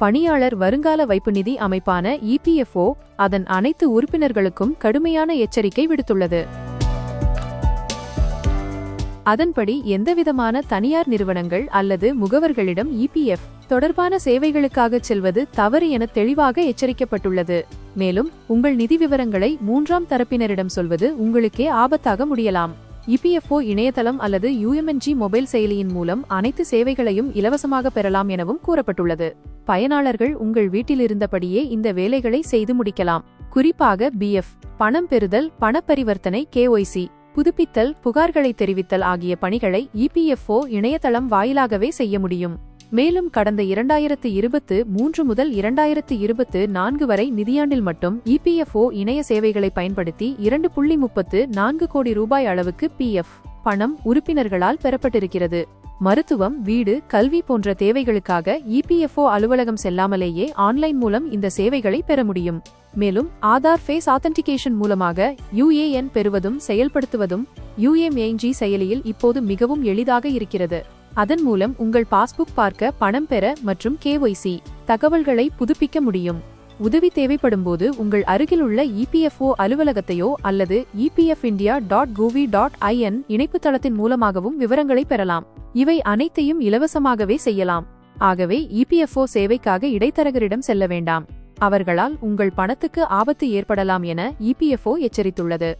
பணியாளர் வருங்கால வைப்பு நிதி அமைப்பான இபிஎஃப்ஓ அதன் அனைத்து உறுப்பினர்களுக்கும் கடுமையான எச்சரிக்கை விடுத்துள்ளது. அதன்படி எந்தவிதமான தனியார் நிறுவனங்கள் அல்லது முகவர்களிடம் இபிஎஃப் தொடர்பான சேவைகளுக்காக செல்வது தவறு என தெளிவாக எச்சரிக்கப்பட்டுள்ளது. மேலும் உங்கள் நிதி விவரங்களை மூன்றாம் தரப்பினரிடம் சொல்வது உங்களுக்கே ஆபத்தாக முடியலாம். இபிஎஃப்ஓ இணையதளம் அல்லது யுஎம்என்ஜி மொபைல் செயலியின் மூலம் அனைத்து சேவைகளையும் இலவசமாக பெறலாம் எனவும் கூறப்பட்டுள்ளது. பயனாளர்கள் உங்கள் வீட்டிலிருந்தபடியே இந்த வேலைகளை செய்து முடிக்கலாம். குறிப்பாக பிஎஃப் பணம் பெறுதல் பணப்பரிவர்த்தனை கேஒய்சி புதுப்பித்தல் புகார்களை தெரிவித்தல் ஆகிய பணிகளை இபிஎஃப்ஓ இணையதளம் வாயிலாகவே செய்ய முடியும். மேலும் கடந்த இரண்டாயிரத்து இருபத்து மூன்று முதல் இரண்டாயிரத்து இருபத்து நான்கு வரை நிதியாண்டில் மட்டும் இபிஎஃப்ஓ இணைய சேவைகளை பயன்படுத்தி இரண்டு புள்ளி முப்பத்து நான்கு கோடி ரூபாய் அளவுக்கு பிஎஃப் பணம் உறுப்பினர்களால் பெறப்பட்டிருக்கிறது. மருத்துவம் வீடு கல்வி போன்ற தேவைகளுக்காக இபிஎஃப்ஓ அலுவலகம் செல்லாமலேயே ஆன்லைன் மூலம் இந்த சேவைகளை பெற முடியும். மேலும் ஆதார் ஃபேஸ் ஆத்தன்டிகேஷன் மூலமாக யுஏஎன் பெறுவதும் செயல்படுத்துவதும் யுஎம்ஏஜி செயலியில் இப்போது மிகவும் எளிதாக இருக்கிறது. அதன் மூலம் உங்கள் பாஸ்புக் பார்க்க பணம் பெற மற்றும் கேஒய்சி தகவல்களை புதுப்பிக்க முடியும். உதவி தேவைப்படும்போது உங்கள் அருகிலுள்ள இபிஎஃப்ஓ அலுவலகத்தையோ அல்லது EPF India dot gov dot in இணைப்பு தளத்தின் மூலமாகவும் விவரங்களை பெறலாம். இவை அனைத்தையும் இலவசமாகவே செய்யலாம். ஆகவே இபிஎஃப்ஓ சேவைக்காக இடைத்தரகரிடம் செல்ல வேண்டாம். அவர்களால் உங்கள் பணத்துக்கு ஆபத்து ஏற்படலாம் என இபிஎஃப்ஓ எச்சரித்துள்ளது.